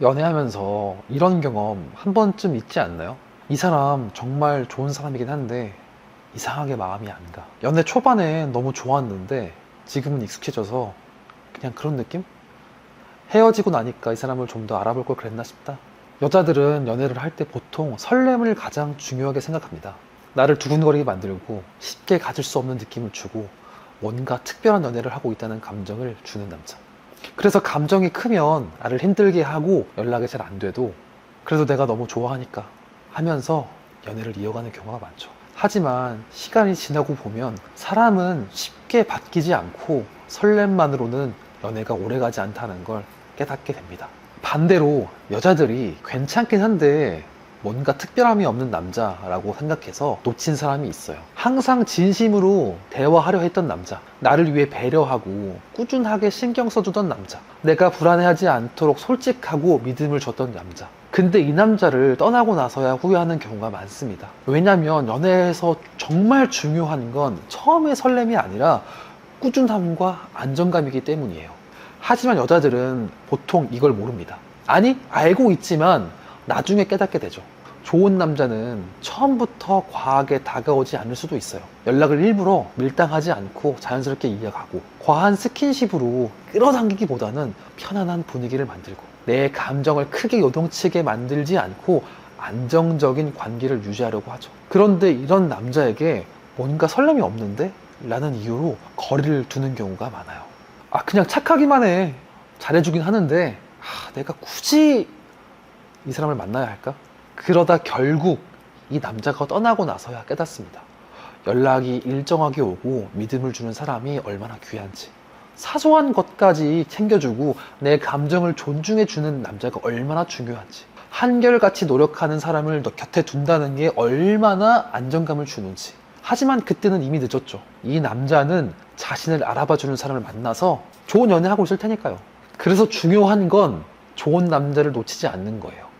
연애하면서 이런 경험 한 번쯤 있지 않나요? 이 사람 정말 좋은 사람이긴 한데 이상하게 마음이 안 가. 연애 초반에 너무 좋았는데 지금은 익숙해져서 그냥 그런 느낌? 헤어지고 나니까 이 사람을 좀 더 알아볼 걸 그랬나 싶다. 여자들은 연애를 할 때 보통 설렘을 가장 중요하게 생각합니다. 나를 두근거리게 만들고 쉽게 가질 수 없는 느낌을 주고 뭔가 특별한 연애를 하고 있다는 감정을 주는 남자. 그래서 감정이 크면 나를 힘들게 하고 연락이 잘 안 돼도 그래도 내가 너무 좋아하니까 하면서 연애를 이어가는 경우가 많죠. 하지만 시간이 지나고 보면 사람은 쉽게 바뀌지 않고 설렘만으로는 연애가 오래가지 않다는 걸 깨닫게 됩니다. 반대로 여자들이 괜찮긴 한데 뭔가 특별함이 없는 남자라고 생각해서 놓친 사람이 있어요. 항상 진심으로 대화하려 했던 남자. 나를 위해 배려하고 꾸준하게 신경 써주던 남자. 내가 불안해하지 않도록 솔직하고 믿음을 줬던 남자. 근데 이 남자를 떠나고 나서야 후회하는 경우가 많습니다. 왜냐면 연애에서 정말 중요한 건 처음의 설렘이 아니라 꾸준함과 안정감이기 때문이에요. 하지만 여자들은 보통 이걸 모릅니다. 아니, 알고 있지만 나중에 깨닫게 되죠. 좋은 남자는 처음부터 과하게 다가오지 않을 수도 있어요. 연락을 일부러 밀당하지 않고 자연스럽게 이어가고 과한 스킨십으로 끌어당기기보다는 편안한 분위기를 만들고 내 감정을 크게 요동치게 만들지 않고 안정적인 관계를 유지하려고 하죠. 그런데 이런 남자에게 뭔가 설렘이 없는데? 라는 이유로 거리를 두는 경우가 많아요. 아, 그냥 착하기만 해. 잘해주긴 하는데, 아, 내가 굳이 이 사람을 만나야 할까? 그러다 결국 이 남자가 떠나고 나서야 깨닫습니다. 연락이 일정하게 오고 믿음을 주는 사람이 얼마나 귀한지. 사소한 것까지 챙겨주고 내 감정을 존중해주는 남자가 얼마나 중요한지. 한결같이 노력하는 사람을 너 곁에 둔다는 게 얼마나 안정감을 주는지. 하지만 그때는 이미 늦었죠. 이 남자는 자신을 알아봐주는 사람을 만나서 좋은 연애하고 있을 테니까요. 그래서 중요한 건 좋은 남자를 놓치지 않는 거예요.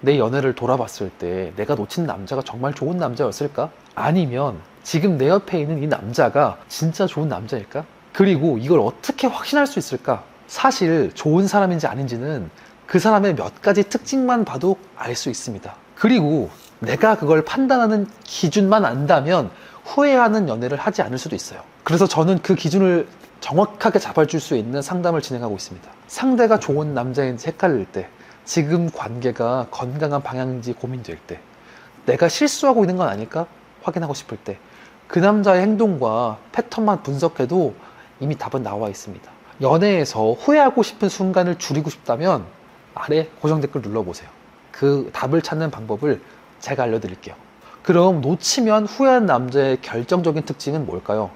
내 연애를 돌아봤을 때 내가 놓친 남자가 정말 좋은 남자였을까? 아니면 지금 내 옆에 있는 이 남자가 진짜 좋은 남자일까? 그리고 이걸 어떻게 확신할 수 있을까? 사실 좋은 사람인지 아닌지는 그 사람의 몇 가지 특징만 봐도 알 수 있습니다. 그리고 내가 그걸 판단하는 기준만 안다면 후회하는 연애를 하지 않을 수도 있어요. 그래서 저는 그 기준을 정확하게 잡아줄 수 있는 상담을 진행하고 있습니다. 상대가 좋은 남자인지 헷갈릴 때, 지금 관계가 건강한 방향인지 고민될 때, 내가 실수하고 있는 건 아닐까 확인하고 싶을 때, 그 남자의 행동과 패턴만 분석해도 이미 답은 나와 있습니다. 연애에서 후회하고 싶은 순간을 줄이고 싶다면 아래 고정 댓글 눌러보세요. 그 답을 찾는 방법을 제가 알려드릴게요. 그럼 놓치면 후회한 남자의 결정적인 특징은 뭘까요?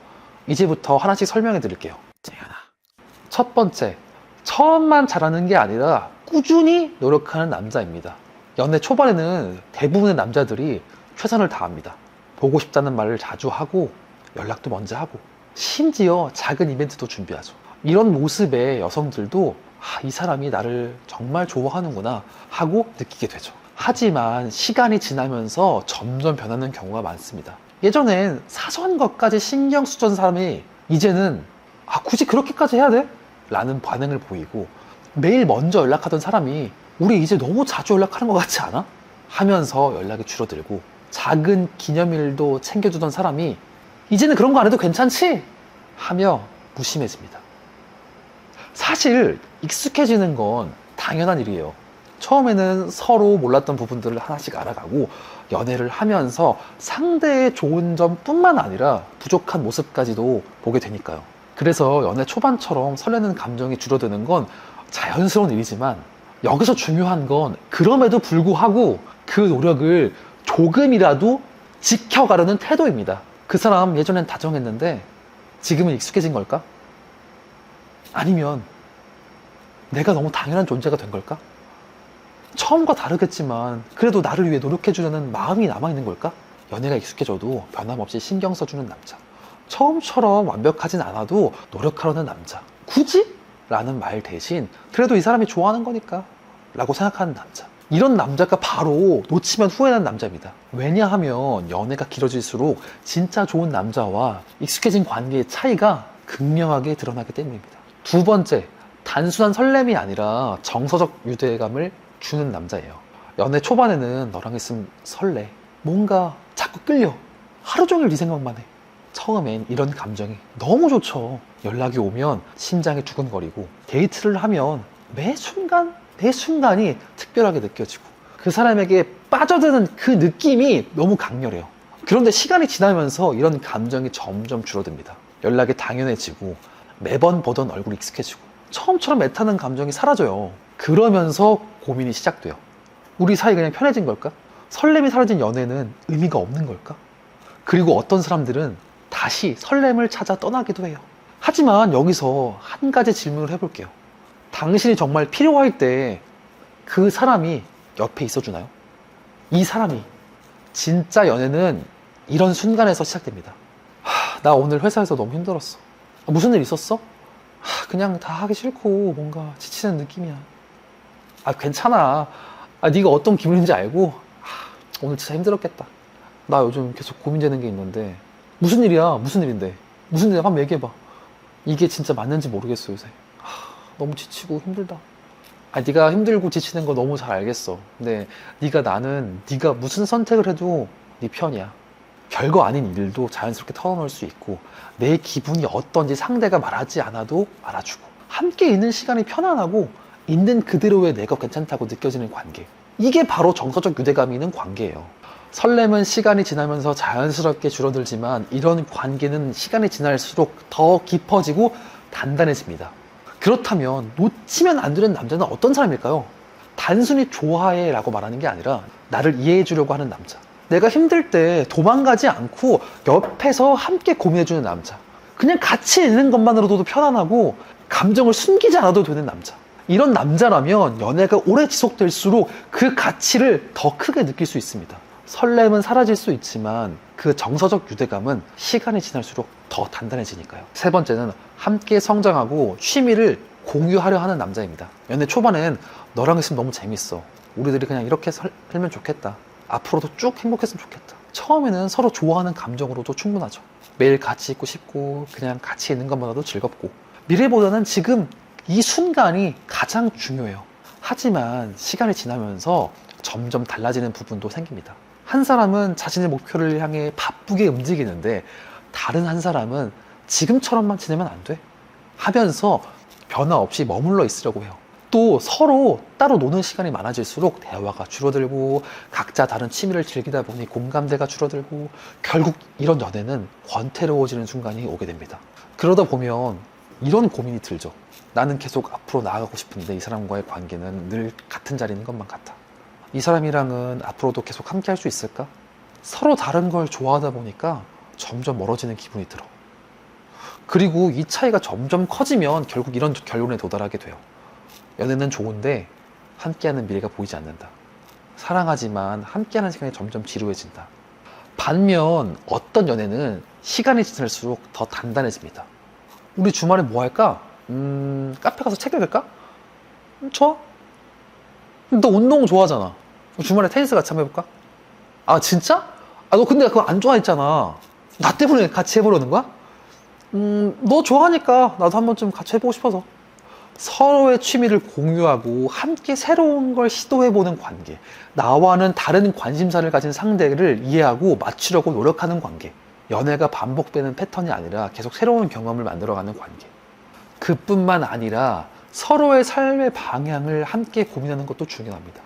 이제부터 하나씩 설명해 드릴게요. 재현아. 첫 번째, 처음만 잘하는 게 아니라 꾸준히 노력하는 남자입니다. 연애 초반에는 대부분의 남자들이 최선을 다합니다. 보고 싶다는 말을 자주 하고 연락도 먼저 하고 심지어 작은 이벤트도 준비하죠. 이런 모습의 여성들도 아, 이 사람이 나를 정말 좋아하는구나 하고 느끼게 되죠. 하지만 시간이 지나면서 점점 변하는 경우가 많습니다. 예전엔 사소한 것까지 신경 쓰던 사람이 이제는 아, 굳이 그렇게까지 해야 돼? 라는 반응을 보이고 매일 먼저 연락하던 사람이 우리 이제 너무 자주 연락하는 것 같지 않아? 하면서 연락이 줄어들고 작은 기념일도 챙겨주던 사람이 이제는 그런 거 안 해도 괜찮지? 하며 무심해집니다. 사실 익숙해지는 건 당연한 일이에요. 처음에는 서로 몰랐던 부분들을 하나씩 알아가고 연애를 하면서 상대의 좋은 점뿐만 아니라 부족한 모습까지도 보게 되니까요. 그래서 연애 초반처럼 설레는 감정이 줄어드는 건 자연스러운 일이지만 여기서 중요한 건 그럼에도 불구하고 그 노력을 조금이라도 지켜가려는 태도입니다. 그 사람 예전엔 다정했는데 지금은 익숙해진 걸까? 아니면 내가 너무 당연한 존재가 된 걸까? 처음과 다르겠지만 그래도 나를 위해 노력해주려는 마음이 남아있는 걸까? 연애가 익숙해져도 변함없이 신경 써주는 남자. 처음처럼 완벽하진 않아도 노력하려는 남자. 굳이? 라는 말 대신 그래도 이 사람이 좋아하는 거니까 라고 생각하는 남자. 이런 남자가 바로 놓치면 후회하는 남자입니다. 왜냐하면 연애가 길어질수록 진짜 좋은 남자와 익숙해진 관계의 차이가 극명하게 드러나기 때문입니다. 두 번째, 단순한 설렘이 아니라 정서적 유대감을 주는 남자예요. 연애 초반에는 너랑 있으면 설레. 뭔가 자꾸 끌려. 하루 종일 네 생각만 해. 처음엔 이런 감정이 너무 좋죠. 연락이 오면 심장이 두근거리고 데이트를 하면 매 순간, 매 순간이 특별하게 느껴지고 그 사람에게 빠져드는 그 느낌이 너무 강렬해요. 그런데 시간이 지나면서 이런 감정이 점점 줄어듭니다. 연락이 당연해지고 매번 보던 얼굴이 익숙해지고 처음처럼 애타는 감정이 사라져요. 그러면서 고민이 시작돼요. 우리 사이 그냥 편해진 걸까? 설렘이 사라진 연애는 의미가 없는 걸까? 그리고 어떤 사람들은 다시 설렘을 찾아 떠나기도 해요. 하지만 여기서 한 가지 질문을 해볼게요. 당신이 정말 필요할 때 그 사람이 옆에 있어주나요? 이 사람이 진짜 연애는 이런 순간에서 시작됩니다. 하, 나 오늘 회사에서 너무 힘들었어. 아, 무슨 일 있었어? 하, 그냥 다 하기 싫고 뭔가 지치는 느낌이야. 아 괜찮아. 아 네가 어떤 기분인지 알고 하, 오늘 진짜 힘들었겠다. 나 요즘 계속 고민되는 게 있는데 무슨 일이야? 무슨 일인데? 무슨 일이야? 한번 얘기해봐. 이게 진짜 맞는지 모르겠어 요새. 하, 너무 지치고 힘들다. 아, 네가 힘들고 지치는 거 너무 잘 알겠어. 근데 네가 나는 네가 무슨 선택을 해도 네 편이야. 별거 아닌 일도 자연스럽게 털어놓을 수 있고 내 기분이 어떤지 상대가 말하지 않아도 알아주고 함께 있는 시간이 편안하고 있는 그대로의 내가 괜찮다고 느껴지는 관계. 이게 바로 정서적 유대감이 있는 관계예요. 설렘은 시간이 지나면서 자연스럽게 줄어들지만 이런 관계는 시간이 지날수록 더 깊어지고 단단해집니다. 그렇다면 놓치면 안 되는 남자는 어떤 사람일까요? 단순히 좋아해 라고 말하는 게 아니라 나를 이해해 주려고 하는 남자. 내가 힘들 때 도망가지 않고 옆에서 함께 고민해 주는 남자. 그냥 같이 있는 것만으로도 편안하고 감정을 숨기지 않아도 되는 남자. 이런 남자라면 연애가 오래 지속될수록 그 가치를 더 크게 느낄 수 있습니다. 설렘은 사라질 수 있지만 그 정서적 유대감은 시간이 지날수록 더 단단해지니까요. 세 번째는 함께 성장하고 취미를 공유하려 하는 남자입니다. 연애 초반엔 너랑 있으면 너무 재밌어. 우리들이 그냥 이렇게 살면 좋겠다. 앞으로도 쭉 행복했으면 좋겠다. 처음에는 서로 좋아하는 감정으로도 충분하죠. 매일 같이 있고 싶고 그냥 같이 있는 것만으로도 즐겁고 미래보다는 지금 이 순간이 가장 중요해요. 하지만 시간이 지나면서 점점 달라지는 부분도 생깁니다. 한 사람은 자신의 목표를 향해 바쁘게 움직이는데 다른 한 사람은 지금처럼만 지내면 안 돼. 하면서 변화 없이 머물러 있으려고 해요. 또 서로 따로 노는 시간이 많아질수록 대화가 줄어들고 각자 다른 취미를 즐기다 보니 공감대가 줄어들고 결국 이런 연애는 권태로워지는 순간이 오게 됩니다. 그러다 보면 이런 고민이 들죠. 나는 계속 앞으로 나아가고 싶은데 이 사람과의 관계는 늘 같은 자리인 것만 같아. 이 사람이랑은 앞으로도 계속 함께 할 수 있을까? 서로 다른 걸 좋아하다 보니까 점점 멀어지는 기분이 들어. 그리고 이 차이가 점점 커지면 결국 이런 결론에 도달하게 돼요. 연애는 좋은데 함께하는 미래가 보이지 않는다. 사랑하지만 함께하는 시간이 점점 지루해진다. 반면 어떤 연애는 시간이 지날수록 더 단단해집니다. 우리 주말에 뭐 할까? 음, 카페 가서 책 읽을까? 음, 좋아. 너 운동 좋아하잖아. 주말에 테니스 같이 한번 해볼까? 아, 진짜? 아, 너 근데 그거 안 좋아했잖아. 나 때문에 같이 해보려는 거야? 음, 너 좋아하니까 나도 한번 좀 같이 해보고 싶어서. 서로의 취미를 공유하고 함께 새로운 걸 시도해보는 관계. 나와는 다른 관심사를 가진 상대를 이해하고 맞추려고 노력하는 관계. 연애가 반복되는 패턴이 아니라 계속 새로운 경험을 만들어가는 관계. 그뿐만 아니라 서로의 삶의 방향을 함께 고민하는 것도 중요합니다.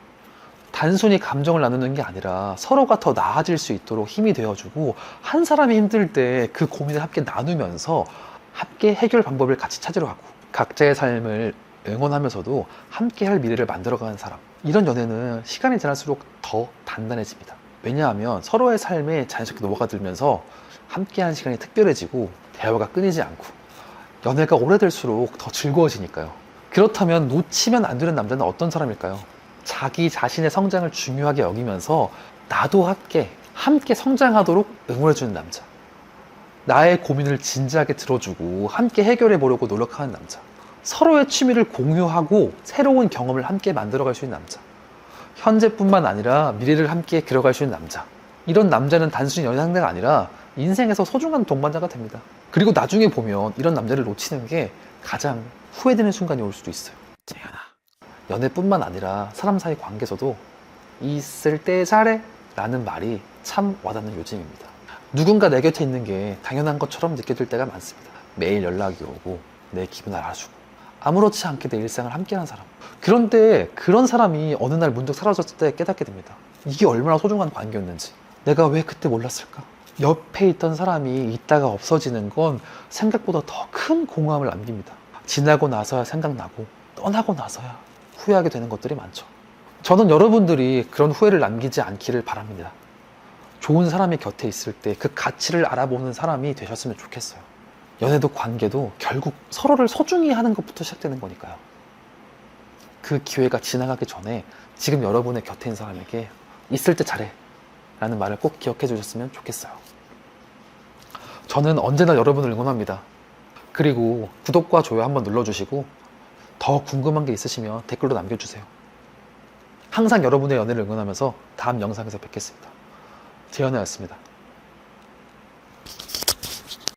단순히 감정을 나누는 게 아니라 서로가 더 나아질 수 있도록 힘이 되어주고 한 사람이 힘들 때 그 고민을 함께 나누면서 함께 해결 방법을 같이 찾으러 가고 각자의 삶을 응원하면서도 함께 할 미래를 만들어가는 사람 이런 연애는 시간이 지날수록 더 단단해집니다. 왜냐하면 서로의 삶에 자연스럽게 녹아들면서 함께하는 시간이 특별해지고 대화가 끊이지 않고 연애가 오래될수록 더 즐거워지니까요. 그렇다면 놓치면 안 되는 남자는 어떤 사람일까요? 자기 자신의 성장을 중요하게 여기면서 나도 함께 함께 성장하도록 응원해주는 남자. 나의 고민을 진지하게 들어주고 함께 해결해 보려고 노력하는 남자. 서로의 취미를 공유하고 새로운 경험을 함께 만들어갈 수 있는 남자. 현재뿐만 아니라 미래를 함께 그려갈 수 있는 남자. 이런 남자는 단순히 연애 상대가 아니라 인생에서 소중한 동반자가 됩니다. 그리고 나중에 보면 이런 남자를 놓치는 게 가장 후회되는 순간이 올 수도 있어요. 재현아. 연애뿐만 아니라 사람 사이 관계에서도 있을 때 잘해 라는 말이 참 와닿는 요즘입니다. 누군가 내 곁에 있는 게 당연한 것처럼 느껴질 때가 많습니다. 매일 연락이 오고 내 기분을 알아주고 아무렇지 않게 내 일상을 함께하는 사람. 그런데 그런 사람이 어느 날 문득 사라졌을 때 깨닫게 됩니다. 이게 얼마나 소중한 관계였는지. 내가 왜 그때 몰랐을까? 옆에 있던 사람이 있다가 없어지는 건 생각보다 더 큰 공허함을 남깁니다. 지나고 나서야 생각나고 떠나고 나서야 후회하게 되는 것들이 많죠. 저는 여러분들이 그런 후회를 남기지 않기를 바랍니다. 좋은 사람이 곁에 있을 때 그 가치를 알아보는 사람이 되셨으면 좋겠어요. 연애도 관계도 결국 서로를 소중히 하는 것부터 시작되는 거니까요. 그 기회가 지나가기 전에 지금 여러분의 곁에 있는 사람에게 있을 때 잘해 라는 말을 꼭 기억해 주셨으면 좋겠어요. 저는 언제나 여러분을 응원합니다. 그리고 구독과 좋아요 한번 눌러주시고 더 궁금한 게 있으시면 댓글로 남겨주세요. 항상 여러분의 연애를 응원하면서 다음 영상에서 뵙겠습니다. 재현아였습니다.